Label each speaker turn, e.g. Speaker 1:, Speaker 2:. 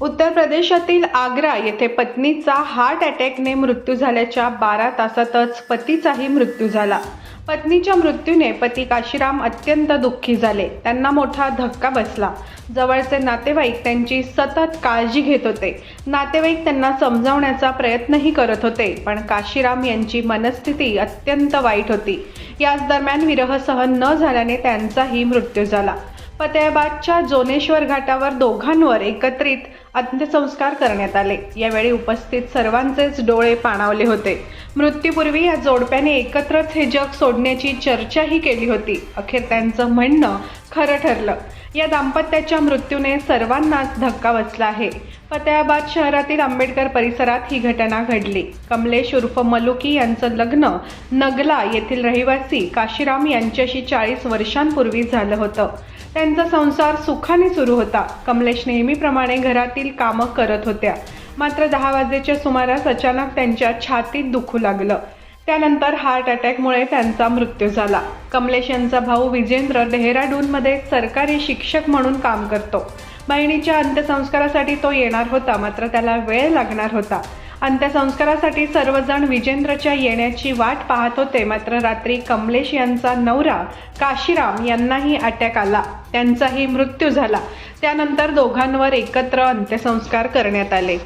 Speaker 1: उत्तर प्रदेशातील आग्रा येथे पत्नीचा हार्ट अटॅकने मृत्यू झाल्याच्या बारा तासातच पतीचाही मृत्यू झाला. पत्नीच्या मृत्यूने पती काशीराम अत्यंत दुःखी झाले. त्यांना मोठा धक्का बसला. जवळचे नातेवाईक त्यांची सतत काळजी घेत होते. नातेवाईक त्यांना समजावण्याचा प्रयत्नही करत होते पण काशीराम यांची मनस्थिती अत्यंत वाईट होती. याच दरम्यान विरह सहन न झाल्याने त्यांचाही मृत्यू झाला. फतेहाबादच्या जोनेश्वर घाटावर दोघांवर एकत्रित अंत्यसंस्कार करण्यात आले. यावेळी उपस्थित सर्वांचेच डोळे पाणावले होते. मृत्यूपूर्वी या जोडप्याने एकत्रच हे जग सोडण्याची चर्चाही केली होती. अखेर त्यांचं म्हणणं खरं ठरलं. या दाम्पत्याच्या मृत्यूने सर्वांनाच धक्का बसला आहे. फतेहाबाद शहरातील आंबेडकर परिसरात ही घटना घडली. कमलेश उर्फ मलुकी यांचं लग्न नगला येथील रहिवासी काशीराम यांच्याशी चाळीस वर्षांपूर्वी झालं होतं. त्यांचा संसार सुखाने सुरू होता. कमलेश नेहमीप्रमाणे घरातील कामं करत होत्या. मात्र दहा वाजेच्या सुमारास अचानक त्यांच्या छातीत दुखू लागलं. त्यानंतर हार्ट अटॅकमुळे त्यांचा मृत्यू झाला. कमलेश यांचा भाऊ विजेंद्र डेहराडूनमध्ये सरकारी शिक्षक म्हणून काम करतो. बहिणीच्या अंत्यसंस्कारासाठी तो येणार होता मात्र त्याला वेळ लागणार होता. अंत्यसंस्कारासाठी सर्वजण विजेंद्रच्या येण्याची वाट पाहत होते मात्र रात्री कमलेश यांचा नवरा काशीराम यांनाही अटॅक आला. त्यांचाही मृत्यू झाला. त्यानंतर दोघांवर एकत्र अंत्यसंस्कार करण्यात आले.